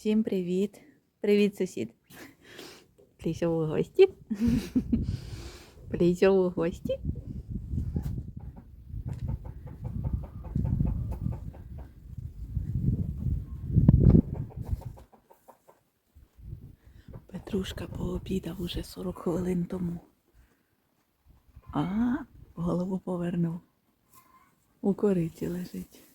Всім привіт. Привіт, сусід. У гості. У гості. Петрушка пообідав уже 40 хвилин тому. А, голову повернув. У кориці лежить.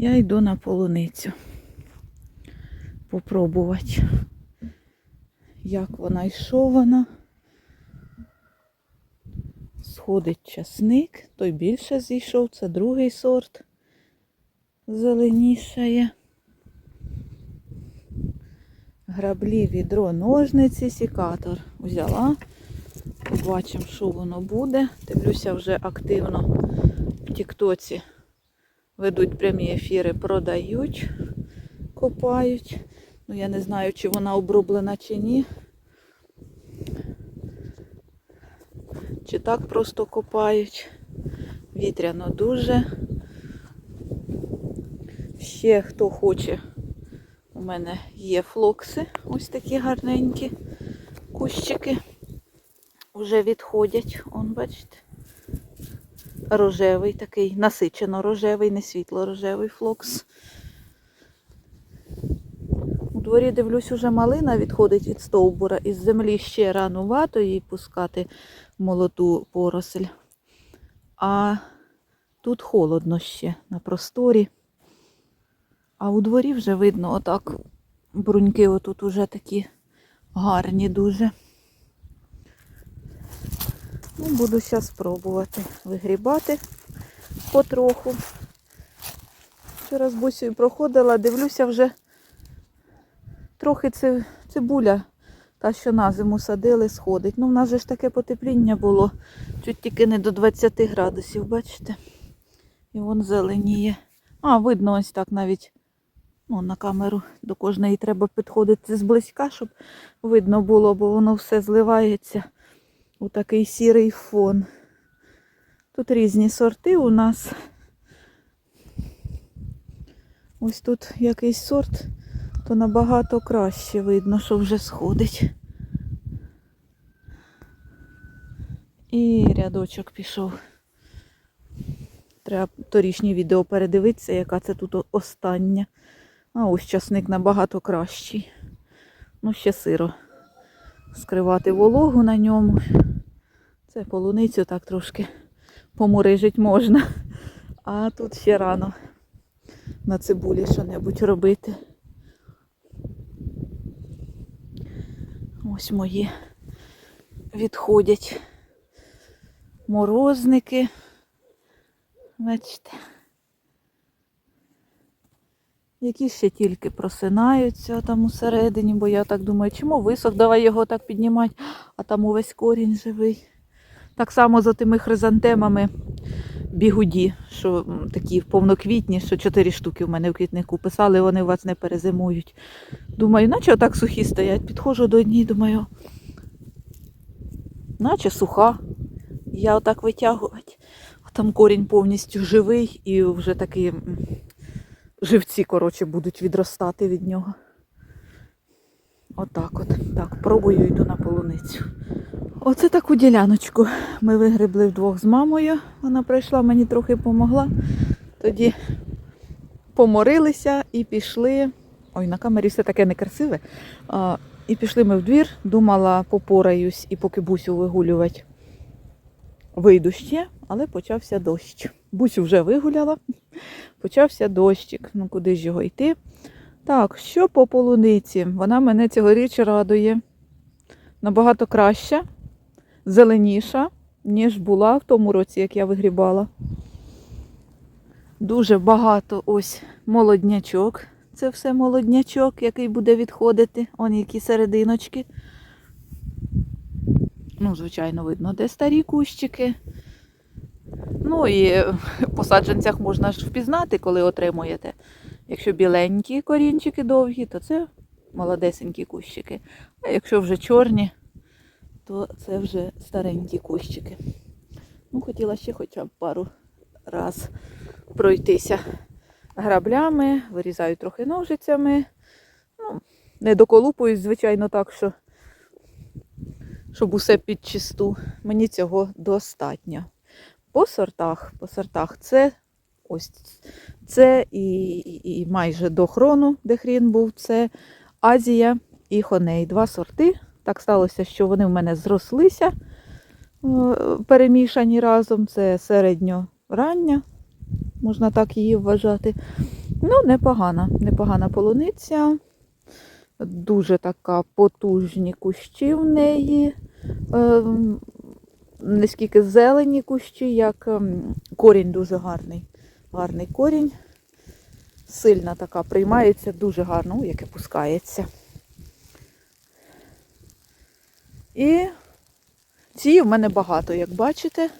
Я йду на полуницю. Попробувати, як вона і що вона. Сходить часник, той більше зійшов, це другий сорт зеленішає. Граблі, відро, ножниці, сікатор взяла. Побачимо, що воно буде. Дивлюся, вже активно в Тіктоці ведуть прямі ефіри, продають, копають. Ну, я не знаю, чи вона оброблена, чи ні. Чи так просто копають. Вітряно дуже. Ще хто хоче, у мене є флокси, ось такі гарненькі кущики. Вже відходять, он, бачите, рожевий такий, насичено рожевий, не світло рожевий флокс. У дворі, дивлюсь, уже малина відходить від стовбура. Із землі ще ранувато їй пускати молоду поросль. А тут холодно ще на просторі. А у дворі вже видно, отак бруньки отут уже такі гарні дуже. Ну, буду зараз спробувати вигрібати потроху. Вчора з бусею проходила, дивлюся вже трохи цибуля, та що на зиму садили, сходить. Ну, в нас же ж таке потепління було, чуть тільки не до 20 градусів, бачите? І вон зеленіє. А, видно ось так навіть ну, на камеру до кожної треба підходити зблизька, щоб видно було, бо воно все зливається у такий сірий фон. Тут різні сорти у нас. Ось тут якийсь сорт, то набагато краще видно, що вже сходить. І рядочок пішов. Треба торішнє відео передивитися, яка це тут остання. А ось часник набагато кращий. Ну, ще сиро. Скривати вологу на ньому. Це полуницю так трошки помурижить можна. А тут ще рано на цибулі що-небудь робити. Ось мої відходять морозники. Бачите. Які ще тільки просинаються там усередині, бо я так думаю, чому висох, давай його так піднімати, а там увесь корінь живий. Так само за тими хризантемами бігуді, що такі повноквітні, що чотири штуки в мене в квітнику писали, вони у вас не перезимують. Думаю, наче отак сухі стоять. Підходжу до однієї, думаю, наче суха. Я отак витягувати. А там корінь повністю живий і вже такі живці, коротше, будуть відростати від нього. Отак от. Так, пробую йду на полуницю. Оце таку діляночку ми вигребли вдвох з мамою. Вона прийшла, мені трохи допомогла. Тоді поморилися і пішли. Ой, на камері все таке некрасиве. А, і пішли ми в двір, думала, попораюсь і поки бусю вигулювати. Вийду ще, але почався дощ. Бусю вже вигуляла, почався дощик. Ну куди ж його йти? Так, що по полуниці? Вона мене цьогоріч радує. Набагато краща, зеленіша, ніж була в тому році, як я вигрібала. Дуже багато ось молоднячок. Це все молоднячок, який буде відходити. Он які серединочки. Ну, звичайно, видно, де старі кущики. Ну і по саджанцях можна ж впізнати, коли отримуєте. Якщо біленькі корінчики довгі, то це молодесенькі кущики. А якщо вже чорні, то це вже старенькі кущики. Ну, хотіла ще хоча б пару раз пройтися граблями, вирізаю трохи ножицями. Ну, не доколупуюсь, звичайно, так, що, щоб усе під чисту. Мені цього достатньо. По сортах, по сортах це ось це і, і, і майже до хрону, де хрін був, це Азія і Хоней. Два сорти. Так сталося, що вони в мене зрослися, е, перемішані разом. Це середньорання, можна так її вважати. Ну, непогана, непогана полуниця. Дуже така потужні кущі в неї. Е, не скільки зелені кущі, як ем, корінь дуже гарний. Гарний корінь. Сильна така, приймається дуже гарно, яке пускається. І цієї в мене багато, як бачите. Е,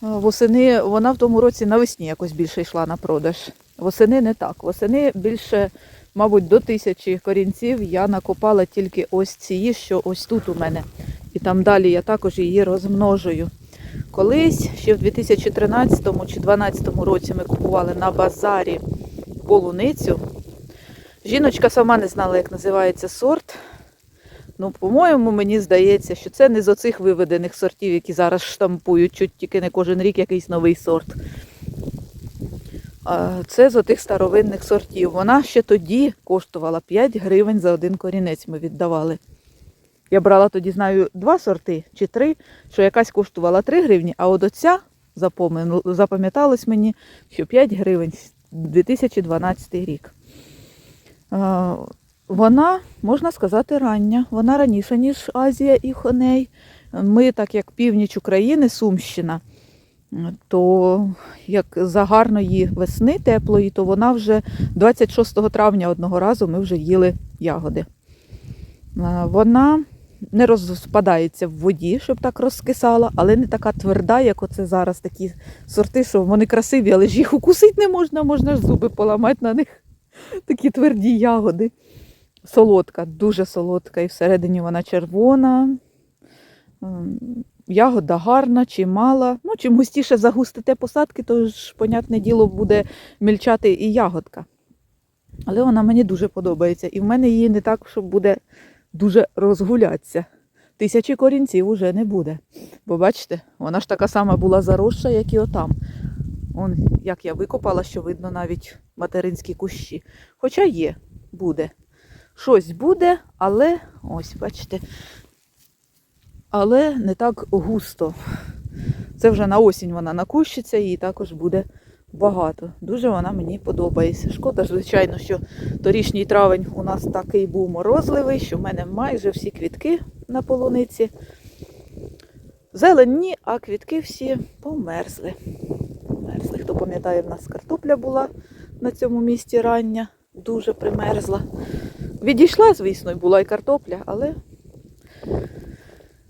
Восени, вона в тому році навесні якось більше йшла на продаж. Восени не так. Восени більше, мабуть, до тисячі корінців я накопала тільки ось ці, що ось тут у мене. І там далі я також її розмножую. Колись, ще в 2013 чи 2012 році ми купували на базарі полуницю. Жіночка сама не знала, як називається сорт. Ну, по-моєму, мені здається, що це не з оцих виведених сортів, які зараз штампують, чуть тільки не кожен рік якийсь новий сорт. Це з отих старовинних сортів. Вона ще тоді коштувала 5 гривень за один корінець ми віддавали. Я брала тоді, знаю, два сорти чи три, що якась коштувала 3 гривні, а от оця запам'яталось мені, що 5 гривень 2012 рік. Вона, можна сказати, рання. Вона раніше, ніж Азія і Хоней. Ми, так як північ України, Сумщина, то як за гарної весни теплої, то вона вже 26 травня одного разу ми вже їли ягоди. Вона не розпадається в воді, щоб так розкисала, але не така тверда, як оце зараз такі сорти, що вони красиві, але ж їх укусити не можна, можна ж зуби поламати на них. Такі тверді ягоди. Солодка, дуже солодка, і всередині вона червона. Ем, Ягода гарна, чимала. Ну, чим густіше загустите посадки, то ж, понятне діло, буде мільчати і ягодка. Але вона мені дуже подобається. І в мене її не так, що буде дуже розгулятися. Тисячі корінців уже не буде. Бо бачите, вона ж така сама була заросша, як і отам. Он, як я викопала, що видно навіть материнські кущі. Хоча є, буде. Щось буде, але ось, бачите, але не так густо. Це вже на осінь вона накущиться, її також буде багато. Дуже вона мені подобається. Шкода, звичайно, що торішній травень у нас такий був морозливий, що в мене майже всі квітки на полуниці. Зелені, а квітки всі померзли. Померзли. Хто пам'ятає, в нас картопля була на цьому місці рання, дуже примерзла. Відійшла, звісно, і була і картопля, але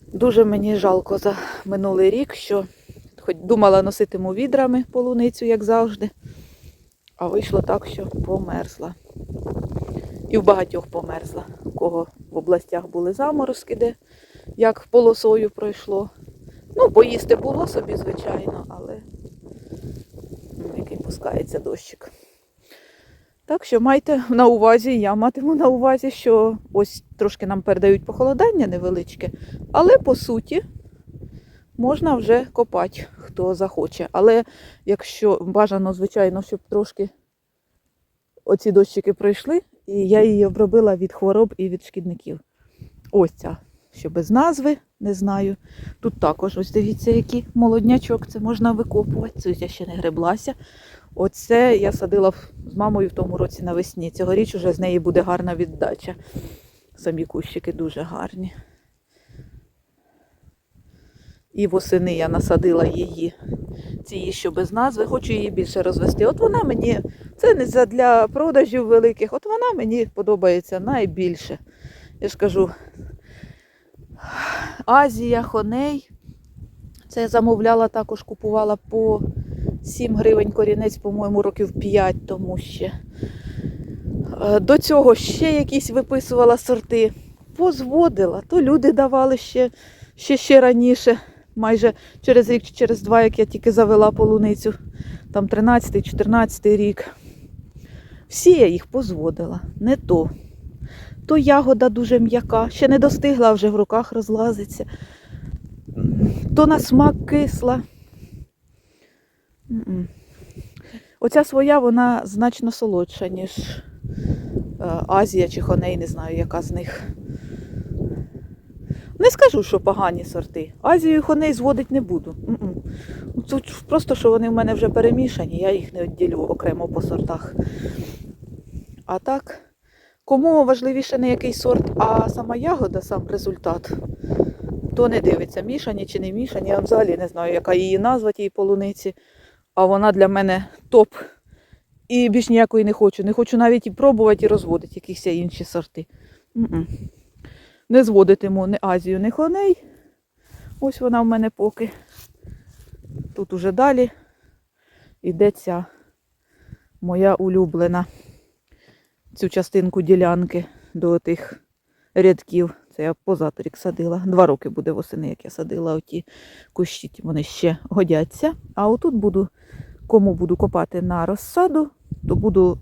дуже мені жалко за минулий рік, що хоч думала носитиму відрами полуницю, як завжди, а вийшло так, що померзла. І в багатьох померзла. У кого в областях були заморозки, де як полосою пройшло. Ну, поїсти було собі, звичайно, але ну, який пускається дощик. Так що майте на увазі, я матиму на увазі, що ось трошки нам передають похолодання невеличке, але по суті можна вже копати, хто захоче. Але якщо бажано, звичайно, щоб трошки оці дощики пройшли, і я її обробила від хвороб і від шкідників. Ось ця, що без назви, не знаю. Тут також, ось дивіться, який молоднячок, це можна викопувати. Це я ще не греблася. Оце я садила з мамою в тому році навесні. Цьогоріч уже з неї буде гарна віддача. Самі кущики дуже гарні. І восени я насадила її, ці, що без назви, хочу її більше розвести. От вона мені, це не для продажів великих, от вона мені подобається найбільше. Я ж кажу, Азія, Хоней. Це я замовляла також, купувала по 7 гривень корінець, по-моєму, років 5 тому ще. Е, До цього ще якісь виписувала сорти. Позводила, то люди давали ще, ще, ще раніше, майже через рік чи через два, як я тільки завела полуницю, там 13-14 рік. Всі я їх позводила, не то. То ягода дуже м'яка, ще не достигла, вже в руках розлазиться. То на смак кисла. Оця своя, вона значно солодша, ніж е, Азія чи Хоней, не знаю, яка з них. Не скажу, що погані сорти. Азію і Хоней зводить не буду. Тут просто, що вони в мене вже перемішані, я їх не відділю окремо по сортах. А так, кому важливіше не який сорт, а сама ягода, сам результат, то не дивиться, мішані чи не мішані. Я взагалі не знаю, яка її назва тієї полуниці. А вона для мене топ. І більш ніякої не хочу. Не хочу навіть і пробувати, і розводити якісь інші сорти. М-м. Не зводитиму ні Азію, ні хоней. Ось вона в мене поки. Тут уже далі ця моя улюблена цю частинку ділянки до тих рядків. Це я позаторік садила. Два роки буде восени, як я садила оті кущі, вони ще годяться. А отут буду, кому буду копати на розсаду, то буду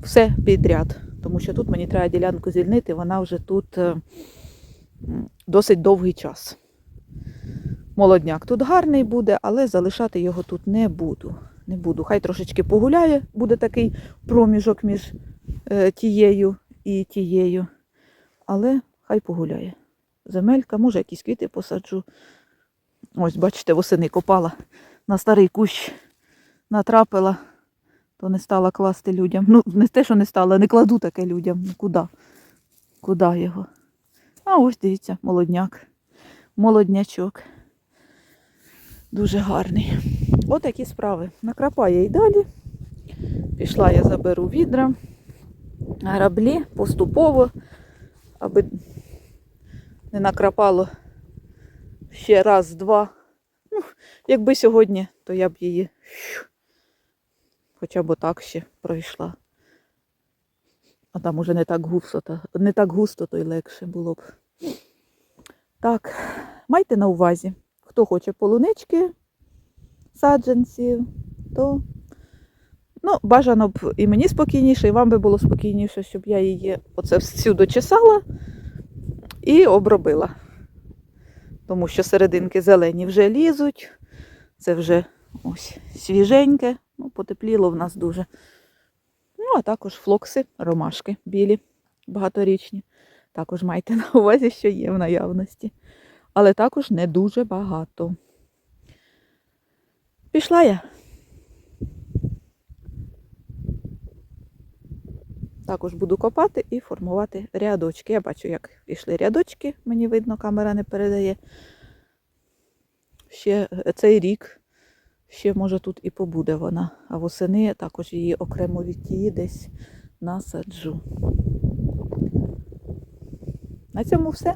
все підряд. Тому що тут мені треба ділянку звільнити, вона вже тут е, досить довгий час. Молодняк тут гарний буде, але залишати його тут не буду. Не буду. Хай трошечки погуляє, буде такий проміжок між е, тією і тією. Але хай погуляє. Земелька, може, якісь квіти посаджу. Ось, бачите, восени копала на старий кущ, натрапила, то не стала класти людям. Ну, не те, що не стала, не кладу таке людям. Ну куди? Куди його? А ось дивіться, молодняк. Молоднячок. Дуже гарний. Отакі справи. Накрапає і далі. Пішла я заберу відра, граблі поступово, аби не накрапало ще раз, два. Ну, якби сьогодні, то я б її хоча б отак ще пройшла. А там уже не так густо, та- не так густо, то й легше було б. Так, майте на увазі, хто хоче полунички, саджанців, то ну, бажано б і мені спокійніше, і вам би було спокійніше, щоб я її оце всю дочесала і обробила. Тому що серединки зелені вже лізуть, це вже ось свіженьке, ну, потепліло в нас дуже. Ну, а також флокси, ромашки білі, багаторічні. Також майте на увазі, що є в наявності. Але також не дуже багато. Пішла я. Також буду копати і формувати рядочки. Я бачу, як пішли рядочки, мені видно, камера не передає. Ще е, цей рік, ще може тут і побуде вона. А восени також її окремо від тії десь насаджу. На цьому все.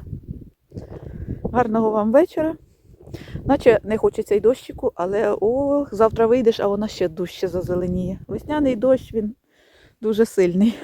Гарного вам вечора. Наче не хочеться й дощику, але ох, завтра вийдеш, а вона ще дужче зазеленіє. Весняний дощ він дуже сильний.